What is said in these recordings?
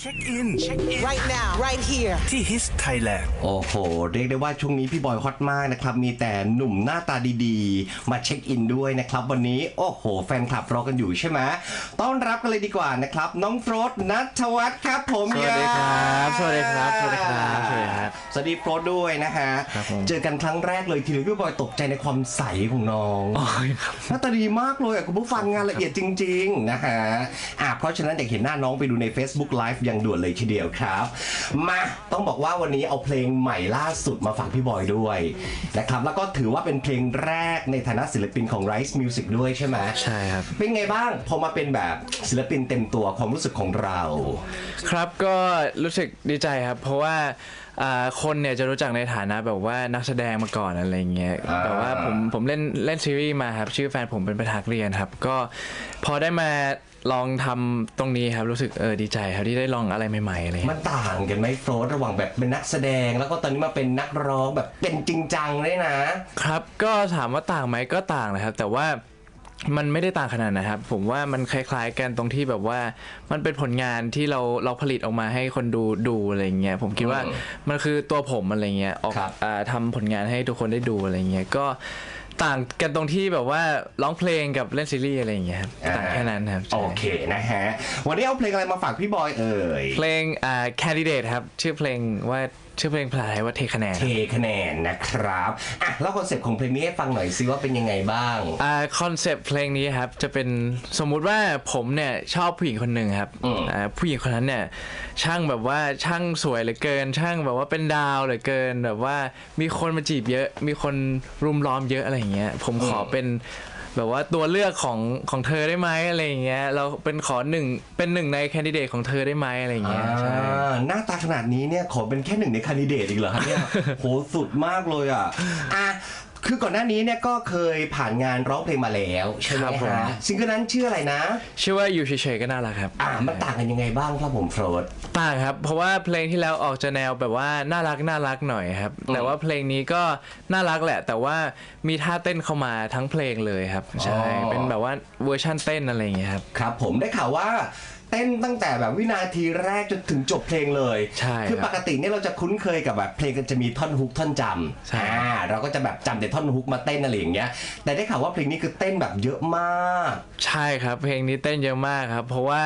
เช็คอินเช็คอิน right now, right here. ที่ His Thailand โอ้โห เรียกได้ว่าช่วงนี้พี่บอยฮอตมากนะครับ มีแต่หนุ่มหน้าตาดีๆ มาเช็คอินด้วยนะครับ วันนี้ โอ้โห แฟนคลับรอกันอยู่ใช่ไหมต้อนรับกันเลยดีกว่านะครับ น้องโฟรดนัทวัฒน์ครับ ผมสวัสดีครับสวัสดีครับสวัสดีครับสวัสดีครับสวัสดีโฟรดด้วยนะฮะ ครับผม เจอกันครั้งแรกเลยทีเดียวพี่บอยตกใจในความใสของน้องโอ้ยครับหน้าตาดีมากเลยอะคุณผู้ฟังงานละเอียดจริง ๆ นะฮะอะเพราะฉะนั้นอยากเห็นหน้าน้องไปดูใน Facebook Live อย่างด่วนเลยทีเดียวครับ มาต้องบอกว่าวันนี้เอาเพลงใหม่ล่าสุดมาฝากพี่บอยด้วยนะครับแล้วก็ถือว่าเป็นเพลงแรกในฐานะศิลปินของ Rise Music ด้วยใช่ไหมใช่ครับ เป็นไงบ้างพอมาเป็นแบบศิลปินเต็มตัวความรู้สึกของเรา ครับก็รู้สึกดีใจครับ เพราะว่าอ่าคนเนี่ยจะรู้จักในฐานะแบบว่านักแสดงมาก่อนอะไรเงี้ยอ่า แต่ว่าผมผมเล่นเล่นซีรีส์มาครับ ชื่อแฟนผมเป็นประธานเรียนครับ ก็พอได้มา ลองทำตรงนี้ครับรู้สึกเออดีใจครับที่ได้ลองอะไรใหม่ๆอะไรมัเงี้ยนต่างกันไหมโฟร์ระหว่างแบบเป็นนักแสดง แล้วก็ตอนนี้มาเป็นนักร้องแบบเป็นจริงจังเลยนะ ครับก็ถามว่าต่างไหมก็ต่างนะครับ แต่ว่ามันไม่ได้ต่างขนาดนะครับ ผมว่ามันคล้ายๆกันตรงที่แบบว่ามันเป็นผลงานที่เราเราผลิตออกมาให้คนดูดูอะไรเงี้ยผมคิดว่าอืมมันคือตัวผมอะไรเงี้ยออกครับ อ่าทำผลงานให้ทุกคนได้ดูอะไรเงี้ยก็ ต่างกันตรงที่แบบว่าร้องเพลงกับเล่นซีรีส์อะไรเงี้ยครับต่างแค่นั้นครับใช่โอเคนะฮะ วันนี้เอาเพลงอะไรมาฝากพี่บอยเอ่ย เพลงอ่า candidate ครับ ชื่อเพลงว่า ชื่อเพลงภาษาไทยว่าเทคะแนนเทคะแนนนะครับอะแล้วคอนเซ็ปต์ของเพลงนี้ให้ฟังหน่อยซิว่าเป็นยังไงบ้างอ่าคอนเซปต์เพลงนี้ครับจะเป็นสมมุติว่าผมเนี่ยชอบผู้หญิงคนหนึ่งครับอืมอ่าผู้หญิงคนนั้นเนี่ยช่างแบบว่าช่างสวยเหลือเกิน ช่างแบบว่าเป็นดาวเหลือเกินแบบว่ามีคนมาจีบเยอะ มีคนรุมล้อมเยอะอะไรอย่างเงี้ยผมขอเป็น แบบว่าตัวเลือกของของเธอได้ไหมอะไรอย่างเงี้ยเราเป็นขอหนึ่งเป็นหนึ่งในแคนดิเดตของเธอได้ไหมอะไรอย่างเงี้ยใช่ อ่าหน้าตาขนาดนี้เนี่ยขอเป็นแค่หนึ่งในคนดิเดตอีกเหรอครับเนี่ย โหสุดมากเลยอะอะ คือก่อนหน้านี้เนี่ยก็เคยผ่านงานร้องเพลงมาแล้วใช่ไหมครับผม ฮะซิงเกิลนั้นชื่ออะไรนะ ชื่อว่าอยู่เฉยๆก็น่ารักครับอ่ามันต่างกันยังไงบ้างครับผมโฟรด ต่างครับ เพราะว่าเพลงที่แล้วออกจะแนวแบบว่าน่ารักน่ารักหน่อยครับ แต่ว่าเพลงนี้ก็น่ารักแหละ แต่ว่ามีท่าเต้นเข้ามาทั้งเพลงเลยครับ ใช่ อ๋อ เป็นแบบว่าเวอร์ชั่นเต้นอะไรอย่างเงี้ยครับ ครับผมได้ข่าวว่า เต้นตั้งแต่แบบวินาทีแรกจนถึงจบเพลงเลยใช่คือครับปกติเนี่ยเราจะคุ้นเคยกับแบบเพลงก็จะมีท่อนฮุกท่อนจใช่ำอ่าเราก็จะแบบจำแต่ท่อนฮุกมาเต้นอะไรอย่างเงี้ย แต่ได้ข่าวว่าเพลงนี้คือเต้นแบบเยอะมาก ใช่ครับเพลงนี้เต้นเยอะมากครับ เพราะว่า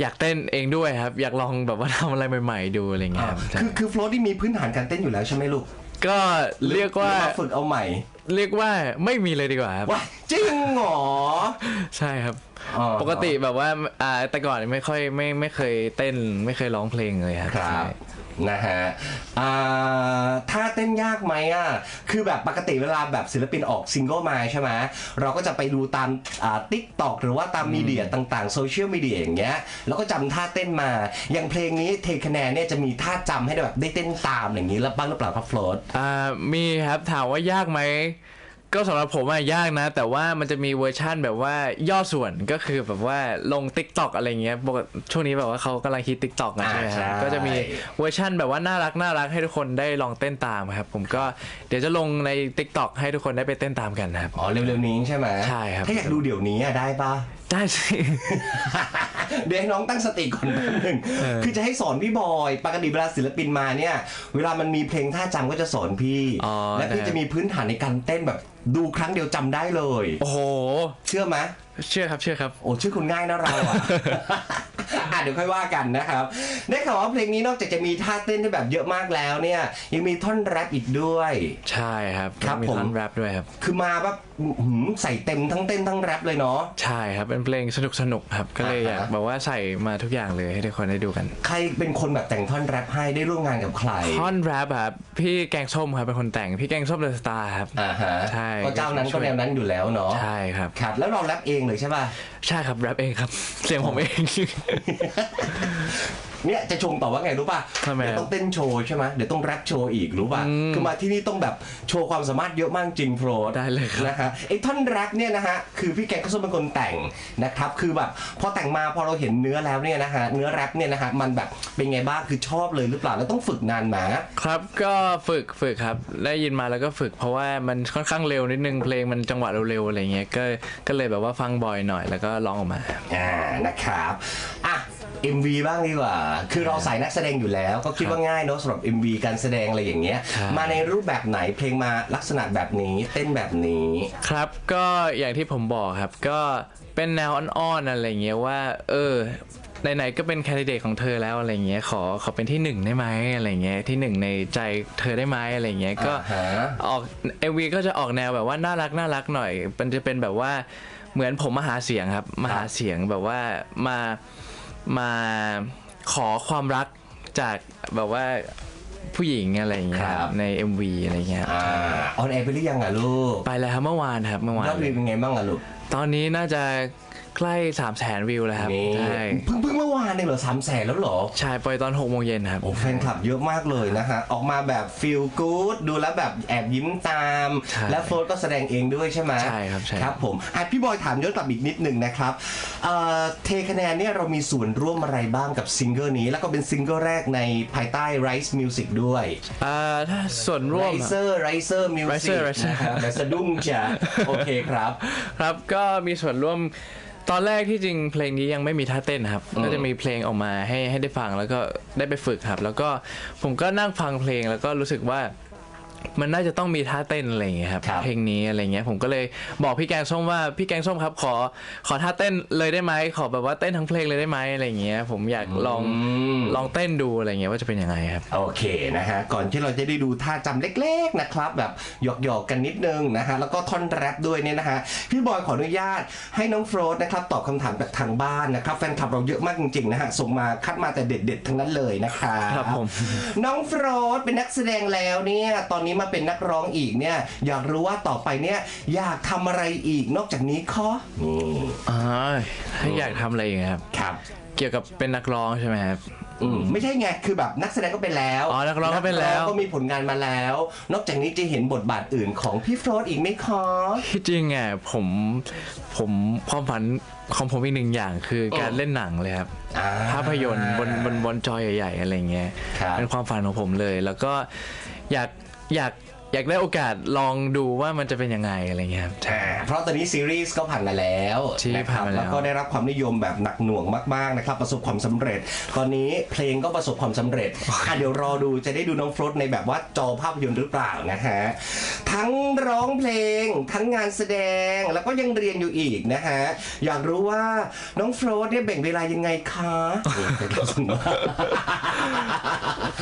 อยากเต้นเองด้วยครับ อยากลองแบบว่าทำอะไรใหม่ๆดูอะไรอย่างเงี้ยครับใช่คือคือโฟล์ที่มีพื้นฐานการเต้นอยู่แล้วใช่ไหมลูกก็เรียกว่าหอมฝึกเอาใหม่ เรียกว่าไม่มีเลยดีกว่าครับ ว้าจริงเหรอ ใช่ครับ อ๋อปกติแบบว่าอ่าแต่ก่อนไม่ค่อยไม่ไม่เคยเต้น ไม่เคยร้องเพลงเลยครับครับ ใช่ นะฮะอ่าถ้าเต้นยากไหมอะคือแบบปกติเวลาแบบศิลปินออกซิงเกิลมาใช่ไหมเราก็จะไปดูตามอ่าติ๊กตอกหรือว่าตามมีเดียต่างๆโซเชียลมีเดียอย่างเงี้ยแล้วก็จำท่าเต้นมา อย่างเพลงนี้เทคะแนนเนี่ยจะมีท่าจำให้ได้แบบได้เต้นตามอย่างนี้แล้วบ้างหรือเปล่าครับโฟลดอ่ามีครับถามว่ายากไหม ก็สำหรับผมอะยากนะ แต่ว่ามันจะมีเวอร์ชั่นแบบว่าย่อส่วนก็คือแบบว่าลง t ิ k t o k อะไรเงี้ยปกติช่วงนี้แบบว่าเขากำลังฮิต t ิ k t o k กันอ่าใช่ไหมครับใช่ ก็จะมีเวอร์ชั่นแบบว่าน่ารักน่ารักให้ทุกคนได้ลองเต้นตามครับ ผมก็เดี๋ยวจะลงใน t ิ k t o k ให้ทุกคนได้ไปเต้นตามกันนะครับ อ๋อเร็วๆนี้ใช่ไหมใช่ครับ ถ้าอยากดูเดี๋ยวนี้อะได้ปะ ได้สิ เดี๋ยวให้น้องตั้งสติก่อนแป๊บหนึงคือจะให้สอนพี่บอย ปกติเวลาศิลปินมาเนี่ย เวลามันมีเพลงท่าจำก็จะสอนพี่ อ๋อและพี่ได้ จะมีพื้นฐานในการเต้นแบบดูครั้งเดียวจำได้เลย โอ้โห เชื่อไหมเชื่อครับเชื่อครับ โอ้ชื่อคุณง่ายนะเราอะ อะเดี๋ยวค่อยว่ากันนะครับ ได้ข่าวว่าเพลงนี้นอกจากจะมีท่าเต้นที่แบบเยอะมากแล้วเนี่ย ยังมีท่อนแรปอีกด้วย ใช่ครับครับมีผม ท่อนแรปด้วยครับ คือมาแบบอื้อหือใส่เต็มทั้งเต้นทั้งแรปเลยเนาะ ใช่ครับ เป็นเพลงสนุกสนุกๆครับ ก็เลยอยากอ่าฮะแบบว่าใส่มาทุกอย่างเลยให้ทุกคนได้ดูกัน ใครเป็นคนแบบแต่งท่อนแรปให้ได้ร่วมงานกับใครท่อนแรปครับ พี่แกงส้มครับเป็นคนแต่ง พี่แกงส้มเดอะสตาร์ครับ อ่าฮะ ใช่ก็เจ้านั้นก็แนวนั้นอยู่แล้วเนาะใช่ครับครับ แล้วเราแรปเองเลยใช่ป่ะใช่ครับแรปเองครับเสียงผมเอง เนี่ยจะชงต่อว่าไงรู้ป่ะทำไมเดี๋ยวต้องเต้นโชว์ใช่ไหมเดี๋ยวต้องแรปโชว์อีกรู้ป่ะคือมาที่นี่ต้องแบบโชว์ความสามารถเยอะมากจริงโปรดได้เลยครับ นะฮะไอ้ท่อนแรปเนี่ยนะฮะคือพี่แกงก็ส้มเป็นคนแต่งนะครับคือแบบพอแต่งมาพอเราเห็นเนื้อแล้วเนี่ยนะฮะเนื้อแรปเนี่ยนะฮะมันแบบเป็นไงบ้างคือชอบเลยหรือเปล่าแล้วต้องฝึกนานไหมาครับก็ฝึกฝึกครับ ได้ยินมาแล้วก็ฝึก เพราะว่ามันค่อนข้างเร็วนิดนึงเพลงมันจังหวะเร็วๆอะไรเงี้ยก็ก็เลยแบบว่าฟังบ่อยหน่อยแล้วก็ร้องออกมา อ่านะครับอะ MV บ้างดีกว่า คือเราสายนักแสดงอยู่แล้ว ก็คิดว่าง่ายเนอะสำหรับ MV การแสดงอะไรอย่างเงี้ยใช่มาในรูปแบบไหนเพลงมาลักษณะแบบนี้เต้นแบบนี้ ครับก็อย่างที่ผมบอกครับ ก็เป็นแนวอ่อนๆอะไรเงี้ยว่า เออไหนๆก็เป็นแคนดิเดตของเธอแล้วอะไรเงี้ยขอขอเป็นที่หนึ่งได้ไหมอะไรเงี้ยที่หนึ่งในใจเธอได้ไหมอะไรเงี้ยก็อ่าฮะออกเอวีก็จะออกแนวแบบว่าน่ารักน่ารักหน่อย มันจะเป็นแบบว่าเหมือนผมมาหาเสียงครับมาหาเสียงแบบว่ามา มาขอความรักจากแบบว่าผู้หญิงอะไรอย่างเงี้ยครับ ใน MV อะไรเงี้ยอ่าออนแอร์ไปหรือยังอะลูกไปแล้วครับเมื่อวานครับเมื่อวาน ยอดวิวเป็นไงบ้างอะลูก ตอนนี้น่าจะ ใกล้3 0 0แสนวิวแล้วครับนี่ใช่เพิ่งเพิ่งเมื่อวานเองเหรอสามแสนแล้วเหรอ ใช่ปล่อยตอน6โมงเย็นครับ โอ้แฟนคลับเยอะมากเลยนะฮะ ออกมาแบบฟีลกู๊ดดูแล้วแบบแอบยิ้มตาม ใช่และโฟร์ก็แสดงเองด้วยใช่ไหมใช่ครับใช่ ครับผมอะพี่บอยถามย้อนกลับอีกนิดหนึ่งนะครับเอ่อเทคะแนนเนี่ยเรามีส่วนร่วมอะไรบ้างกับซิงเกิลนี้ แล้วก็เป็นซิงเกิลแรกในภายใต้ Rise Music ด้วยอ่าถ้าส่วนร่วม Riser Riser Music Riser Riser นะครับและสะดุ้งจ้ะโอเคครับ ครับก็มีส่วนร่วม ตอนแรกที่จริงเพลงนี้ยังไม่มีท่าเต้นครับ ก็จะมีเพลงออกมาให้ให้ได้ฟังแล้วก็ได้ไปฝึกครับ แล้วก็ผมก็นั่งฟังเพลงแล้วก็รู้สึกว่า มันน่าจะต้องมีท่าเต้นอะไรอย่างเงี้ยครับครับเพลงนี้อะไรเงี้ยผมก็เลยบอกพี่แกงส้มว่าพี่แกงส้มครับขอขอท่าเต้นเลยได้ไหมขอแบบว่าเต้นทั้งเพลงเลยได้ไหมอะไรเงี้ยผมอยากลองลองเต้นดูอะไรเงี้ยว่าจะเป็นยังไงครับโอเคนะฮะก่อนที่เราจะได้ดูท่าจำเล็กๆนะครับแบบหยอกๆกันนิดนึงนะฮะแล้วก็ท่อนแรปด้วยเนี่ยนะฮะพี่บอยขออนุญาตให้น้องโฟรดนะครับตอบคำถามจากทางบ้านนะครับแฟนคลับเราเยอะมากจริงๆนะฮะส่งมาคัดมาแต่เด็ดๆทั้งนั้นเลยนะคะครับผมน้องโฟรดเป็นนักแสดงแล้วเนี่ยตอนนี้มาเป็นนักร้องอีกเนี่ย อยากรู้ว่าต่อไปเนี่ยอยากทำอะไรอีกนอกจากนี้คะนี่อ๋อถ้าอยากทำอะไรอย่างเงี้ยครับ ครับ เกี่ยวกับเป็นนักร้องใช่ไหมครับ อืมไม่ใช่ไงคือแบบนักแสดงก็เป็นแล้วอ๋อนักร้องก็เป็นแล้ว ก็มีผลงานมาแล้ว นอกจากนี้จะเห็นบทบาทอื่นของพี่โฟรดอีกไหมคะ ที่จริงอะผมผมความฝันของผมอีกหนึ่งอย่างคือการเล่นหนังเลยครับ อ่ภาพยนตร์บนบนบนจอใหญ่ ๆ อะไรเงี้ยครับ เป็นความฝันของผมเลย แล้วก็อยาก อยาก อยากได้โอกาสลองดูว่ามันจะเป็นยังไงอะไรเงี้ยครับใช่อ่าเพราะตอนนี้ซีรีส์ก็ผ่านมาแล้วที่นะครับผ่านมาแล้ว แล้วก็ได้รับความนิยมแบบหนักหน่วงมากๆนะครับประสบความสำเร็จ ตอนนี้เพลงก็ประสบความสำเร็จอะเดี๋ยวรอดูจะได้ดูน้องฟลุตในแบบว่าจอภาพยนตร์หรือเปล่านะฮะทั้งร้องเพลง ทั้งงานแสดงแล้วก็ยังเรียนอยู่อีกนะฮะอยากรู้ว่าน้องฟลุตเนี่ยแบ่งเวลายังไงคะเป็นการส่งมา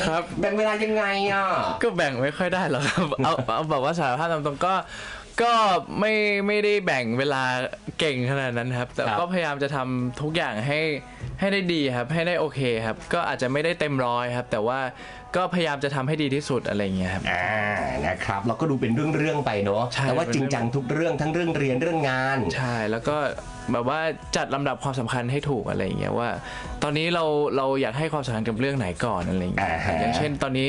ครับ แบ่งเวลายังไงอะ ก็แบ่งไม่ค่อยได้หรอกครับเอาเอาแบบว่าสารภาพตามตรงก็ก็ไม่ไม่ได้แบ่งเวลาเก่งขนาดนั้นครับ แต่ครับก็พยายามจะทำทุกอย่างให้ ให้ได้ดีครับ ให้ได้โอเคครับ ก็อาจจะไม่ได้เต็มร้อยครับ แต่ว่าก็พยายามจะทำให้ดีที่สุดอะไรอย่างเงี้ยครับ อ่านะครับเราก็ดูเป็นเรื่องๆไปเนาะใช่ แต่ว่าเป็นจเรื่ริองงจังทุกเรื่องทั้งเรื่องเรียนเรื่องงาน ใช่แล้วก็แบบว่าจัดลำดับความสำคัญให้ถูกอะไรอย่างเงี้ยว่า ตอนนี้เราเราอยากให้ความสำคัญกับเรื่องไหนก่อนอะไรอย่างเงี้ยอ่าฮะ อย่างเช่นตอนนี้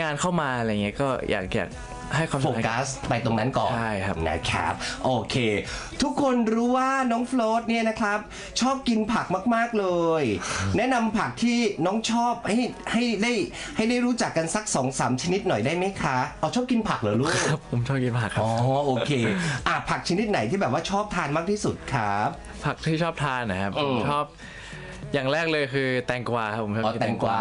งานเข้ามาอะไรเงี้ยก็อยากอยาก ให้ความโฟสำคัญ กัสไปตรงนั้นก่อนใช่ครับ นะครับ โอเค ทุกคนรู้ว่าน้องโฟลตเนี่ยนะครับ ชอบกินผักมาก ๆ เลย แนะนำผักที่น้องชอบให้ให้ได้ให้ได้รู้จักกันสักสองสามชนิดหน่อยได้ไหมคะอ๋อชอบกินผักเหรอลูกครับผมชอบกินผักครับอ๋อโอเคอะผักชนิดไหนที่แบบว่าชอบทานมากที่สุดครับ ผักที่ชอบทานนะครับอืผมมชอบ อย่างแรกเลยคือแตงกวาครับผมชอบอ๋อกินแตงกวา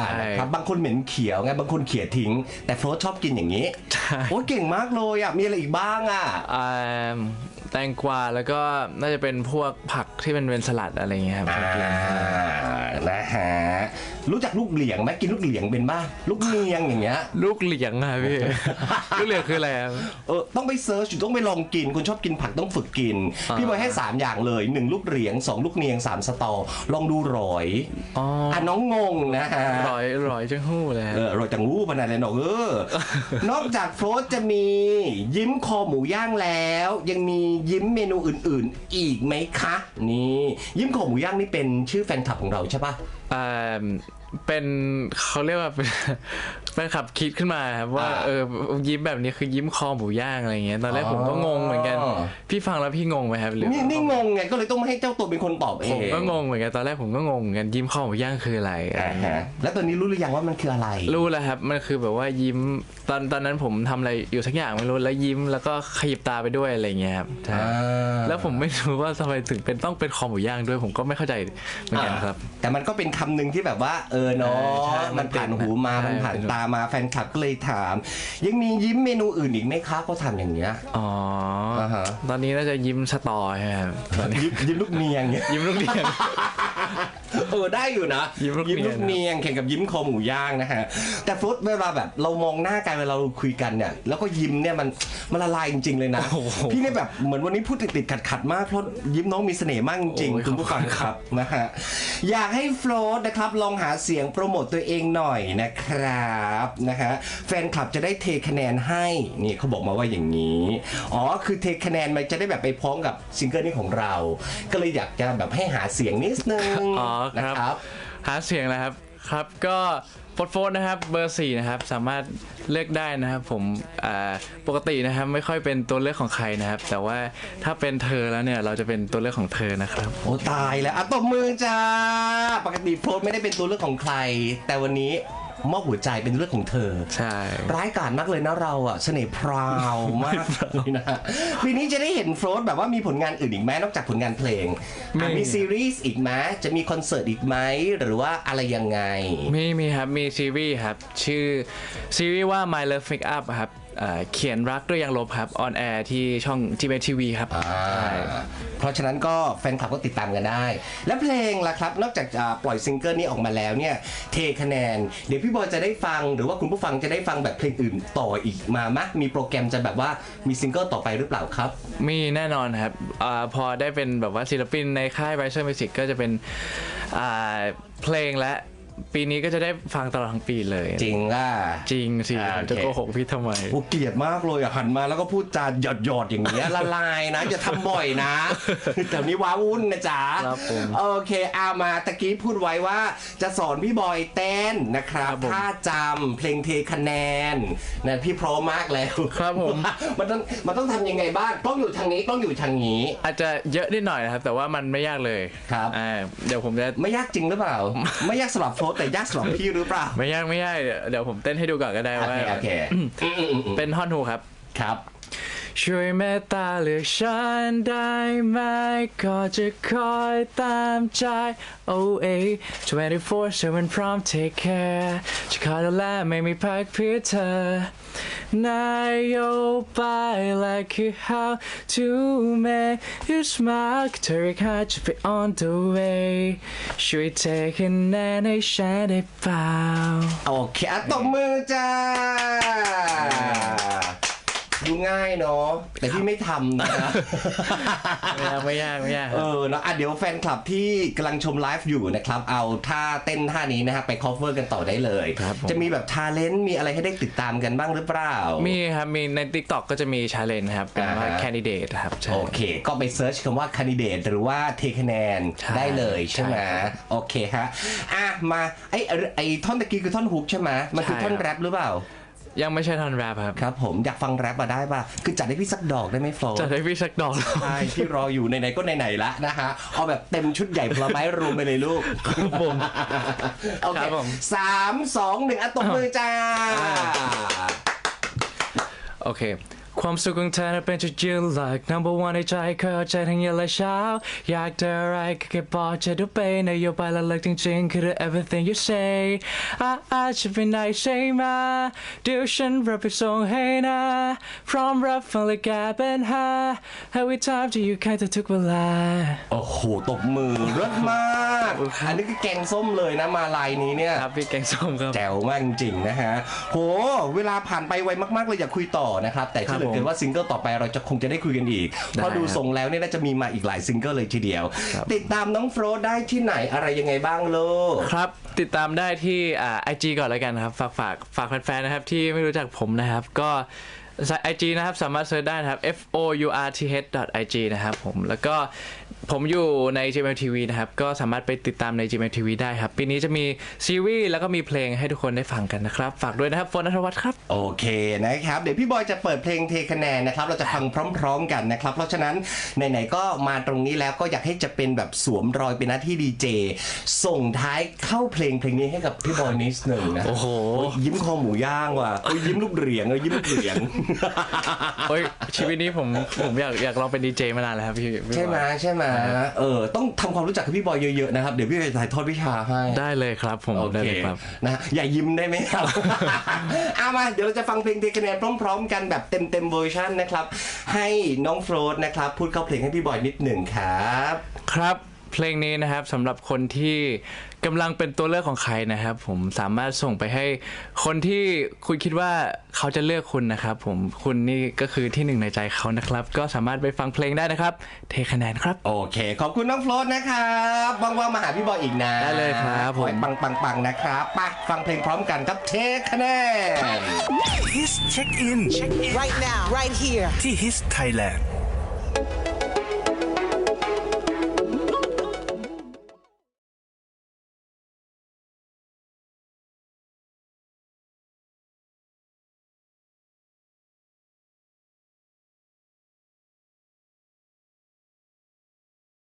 ใช่นะครับบางคนเหม็นเขียวไงบางคนเขี่ยทิ้ง แต่โฟลตชอบกินอย่างนี้ใช่โอ้เก่งมากเลยอะมีอะไรอีกบ้างอะ อ่าแตงกวาแล้วก็น่าจะเป็นพวกผักที่มันเป็นสลัดอะไรอย่างเงี้ยครับชอบกินนะฮะ รู้จักลูกเหลียงไหมกินลูกเหลียงเป็นบ้างลูกเนียงอย่างเงี้ย ลูกเหลียงอะพี่ ลูกเหลียงคืออะไรครับเออต้องไปเซิร์ชต้องไปลองกินคุณชอบกินผักต้องฝึกกิน อ่า พี่บอยให้ 3 อย่างเลย 1 ลูกเหลียง 2 ลูกเนียง 3 สตอ ลองดูรอยอ๋ออะน้องงงนะฮะร่อยร่อยจังหู้เลยครับเออรอยจังรูปนอะไรหนอกเออนอกจากโฟรสจะมียิ้มคอหมูย่างแล้ว ยังมียิ้มเมนูอื่นๆ อีกไหมคะ นี่ ยิ้มคอหมูย่างนี่เป็นชื่อแฟนคลับของเราใช่ปะอ่า เป็นเขาเรียกว่าเป็น แฟนคลับคิดขึ้นมาครับว่าอ่าเออยิ้มแบบนี้คือยิ้มคอหมูย่างอะไรเงี้ยตอนแรกอ๋อผมก็งงเหมือนกัน พี่ฟังแล้วพี่งงไหมครับหรือนี่นี่งงไงก็เลยต้องให้เจ้าตัวเป็นคนตอบเอผงมก็งงเหมือนกันตอนแรกผมก็งงเหมือนกันยิ้มคอหมูย่างคืออะไรอะไรอ่าเงี้ฮะยแล้วตอนนี้รู้หรือยังว่ามันคืออะไร รู้แล้วครับมันคือแบบว่ายิ้มตอนตอนนั้นผมทำอะไรอยู่สักอย่างไม่รู้แล้วยิ้มแล้วก็ขยิบตาไปด้วยอะไรเงี้ยครับใช่อ่าแล้วผมไม่รู้ว่าทำไมถึงเป็นต้องเป็นคอหมูย่างด้วยผมก็ไม่เข้าใจเหมือนกันครับ แต่มันก็เป็นคำหนึ่งที่แบบว่าเออเนาะใช่มันผ่านหูมาใช่มันผ่านตามาแฟนคลับก็เลยถาม ยังมียิ้มเมนูอื่นอีกไหมคะเขาทำอย่างเงี้ย อ๋ออาฮะ ตอนนี้น่าจะยิ้มสตอใช่ไหมครับตอนนี้ยิ้มยิ้มลูกเนียงเนี่ยยิ้มลูกเรียนเออได้อยู่นะยิ้มลูกเนียงลูกเนียงแข่งกับยิ้มคอหมูย่างนะฮะแต่ฟลุตเวลาแบบเรามองหน้ากันเวลาเราคุยกันเนี่ยแล้วก็ยิ้มเนี่ยมันมันละลายจริง ๆ เลยนะโอ้โห พี่เนี่ยแบบเหมือนวันนี้พูดติดติดขัดขัดๆมากเพราะยิ้มน้องมีเสน่ห์มากจริงโอ้ยๆคุณผู้ฟังครับนะฮะอยากให้ฟลตนะครับลองหาเสียงโปรโมตตัวเองหน่อยนะครับนะฮะแฟนคลับจะได้เทคะแนนให้นี่เขาบอกมาว่าอย่างนี้ อ๋อ คือเทคะแนนมันจะได้แบบไปพร้อมกับซิงเกิลนี้ของเรา ก็เลยอยากจะแบบให้หาเสียงนิดนึงอ๋อคนะรับครับ หาเสียงแล้วครับครับก็โฟร์โฟร์นะครับเบอร์สี่นะครับสามารถเลือกได้นะครับผมอ่าปกตินะครับไม่ค่อยเป็นตัวเลือกของใครนะครับ แต่ว่าถ้าเป็นเธอแล้วเนี่ยเราจะเป็นตัวเลือกของเธอนะครับ โอ้ตายแล้วอะตบมือจ้า ปกติโฟลตไม่ได้เป็นตัวเลือกของใคร แต่วันนี้ มอบหัวใจเป็นเรื่องของเธอ ใช่ ร้ายกาจมากเลยนะเราอะเสน่ห์พราวมากเลยนะปีนี้จะได้เห็นโฟลตแบบว่ามีผลงานอื่นอีกไหมนอกจากผลงานเพลงอะมีซีรีส์อีกไหมจะมีคอนเสิร์ตอีกไหมหรือว่าอะไรยังไง มีมีครับ มีซีรีส์ครับ ชื่อซีรีส์ว่า My Love Make Up ครับ อ่าเขียนรักด้วยยางลบครับออนแอร์ที่ช่อง g m t v ครับอ่าใช่เพราะฉะนั้นก็แฟนคลับก็ติดตามกันได้ แล้วเพลงล่ะครับ นอกจากอ่าปล่อยซิงเกิลนี้ออกมาแล้วเนี่ย เทคะแนน เดี๋ยวพี่บอยจะได้ฟัง หรือว่าคุณผู้ฟังจะได้ฟังแบบเพลงอื่นต่ออีกมามะมีโปรแกรมจะแบบว่ามีซิงเกิลต่อไปหรือเปล่าครับ มีแน่นอนครับอาพอได้เป็นแบบว่าศิลปินในค่าย b i c e r Music ก็จะเป็นอ่าเพลงและ ปีนี้ก็จะได้ฟังตลอดทั้งปีเลยจริงอะ จริงสิอ่าโอเคจะโกหกพี่ทำไมโอ้เกลียดมากเลยอะหันมาแล้วก็พูดจาหยอดหยอดๆอย่างเงี้ยละลายนะอย่าทำบ่อยนะ แถวนี้ว้าวุ่นนะจ๊ะครับผมโอเคเอามาตะกี้พูดไว้ว่า จะสอนพี่บอยเต้นนะครับครับผมท่าจำเพลงเทคะแนนนะพี่พร้อมมากแล้วครับผม มันต้องมันต้องทำยังไงบ้างต้องอยู่ทางนี้ต้องอยู่ทางนี้ อาจจะเยอะนิดหน่อยนะครับ แต่ว่ามันไม่ยากเลยครับ อ่าเดี๋ยวผมจะ ไม่ยากจริงหรือเปล่า ไม่ยากสำหรับโฟร์แต่ยากสำหรับพี่หรือเปล่า ไม่ยากไม่ยากเดี๋ยวเดี๋ยวผมเต้นให้ดูก่อนก็ได้โอว่าเคโอเคอืมอืมอืมอืมเป็นท่อนฮูครับ ครับ ช่วยเมตตาเลือกฉันได้ไหมก็จะคอยตามใจ OA 24 7พร้อม take care จะคอยดูแลไม่มีพักเพื่อเธอนโยบายและคือ how to make you smile เธอเรียกหาจะไป on the way ช่วยเทคะแนนให้ฉันได้เปล่าโอเคอะตบมือจ้า ดูง่ายเนาะแต่พี่ไม่ทำนะไม่ยากไม่ยากไม่ยากเออเนาะอะเดี๋ยวแฟนคลับที่กำลังชมไลฟ์อยู่นะครับ เอาท่าเต้นท่านี้นะฮะไป cover กันต่อได้เลยครับผมจะมีแบบทาเลนต์มีอะไรให้ได้ติดตามกันบ้างหรือเปล่า มีครับ มีใน TikTok ก็จะมีชาเลนจ์ครับเป็นว่าอ่าฮะ candidate ครับใช่โอเค ก็ไปเซิร์ชคำว่า candidate หรือว่าเทคะแนนใช่ได้เลยใช่ไหมใช่ครับโอเคฮะอะมาไอ้ไอ้ท่อนตะกี้คือท่อนฮุกใช่ไหมมันคือใช่ท่อนครับแรปหรือเปล่า ยังไม่ใช่ท่อนแรปครับครับผมอยากฟังแรปมาได้ป่ะ คือจัดให้พี่สักดอกได้ไหมโฟลจะได้พี่สักดอกใช่ที่รออยู่ไหนๆก็ไหนๆละนะฮะเอาแบบเต็มชุดใหญ่พลไม้รวมไปเลยลูกผมโอเคครับผมสามสองหนึ่งอะตบมือจ้าโอเค ความสุขของเธอนั้นเป็นจุดยืนหลัก number one ในใจเคยเอาใจทั้งเย็นและเช้า อยากได้อะไรก็แค่บอกจะดูไปนโยบายและเลิกจริงๆ คือ do everything you say อาอาจจะเป็นไหนใช่ไหมเดี๋ยวฉันรับไปส่งให้นะ พร้อมรับฟังและแก้ปัญหา Every time ที่อยู่ใกล้เธอทุกเวลา โอ้โห ตบมือรสมาก อันนี้คือแกงส้มเลยนะมาลายนี้เนี่ยครับพี่แกงส้มครับ แจ๋วมากจริงๆนะฮะ โห เวลาผ่านไปไวมากๆเลยอยากคุยต่อนะครับ แต่เชื่อเหลือเกินว่าซิงเกิลต่อไปเราจะคงจะได้คุยกันอีกได้เพราะดูทรงแล้วเนี่ยน่าจะมีมาอีกหลายซิงเกิลเลยทีเดียว ติดตามน้องโฟลได้ที่ไหนอะไรยังไงบ้างลูกครับ ติดตามได้ที่อ่าไอจก่อนแล้วกันนะครับ ฝากฝากฝากแฟนๆนะครับที่ไม่รู้จักผมนะครับก็ไอจีนะครับ สามารถเซิร์ชได้นะครับ f o u r t h i g นะครับผมแล้วก็ ผมอยู่ใน GMMTV นะครับ ก็สามารถไปติดตามใน GMMTV ได้ครับ ปีนี้จะมีซีรีส์แล้วก็มีเพลงให้ทุกคนได้ฟังกันนะครับ ฝากด้วยนะครับโฟนนัทวัฒน์ครับ โอเคนะครับ เดี๋ยวพี่บอยจะเปิดเพลงเทคะแนนนะครับ เราจะฟังพร้อม ๆ กันนะครับ เพราะฉะนั้นไหนๆก็มาตรงนี้แล้วก็อยากให้จะเป็นแบบสวมรอยเป็นหน้าที่ดีเจส่งท้ายเข้าเพลงเพลงนี้ให้กับพี่บอยนิดหนึ่งนะโอ้โหยยิ้มคอหมูย่างว่ะโอ้ยยิ้มลูกเหรียงเออยิ้มลูกเหรียงเฮ้ยชีวิตนี้ผมผมอยากอยากลองเป็นดีเจมานานแล้วครับพี่พี่ใช่ไหมบอยใช่ไหมเออต้องทำความรู้จักกับพี่บอยเยอะๆนะครับ เดี๋ยวพี่จะถ่ายทอดวิชาให้ ได้เลยครับผมโอได้เคเลยครับนะฮะอย่ายิ้มได้ไหมครับ เอามา เดี๋ยวเราจะฟังเพลงเทคะแนนพร้อม ๆ กันแบบเต็มๆเวอร์ชันนะครับ ให้น้องโฟลดนะครับ พูดเข้าเพลงให้พี่บอยนิดหนึ่งครับ ครับเพลงนี้นะครับสำหรับคนที่ กำลังเป็นตัวเลือกของใครนะครับ ผมสามารถส่งไปให้คนที่คุณคิดว่าเขาจะเลือกคุณนะครับผมคุณนี่ก็คือที่หนึ่งในใจเขานะครับ ก็สามารถไปฟังเพลงได้นะครับ เทคะแนนครับ โอเค ขอบคุณน้องโฟลดนะครับว่างๆมาหาพี่บอยอีกนะได้เลยครับผม ขอให้ปังๆๆนะครับไปฟังเพลงพร้อมกันครับเทคะแนน His Check In Check In Right now, right here. ที่ His Thailand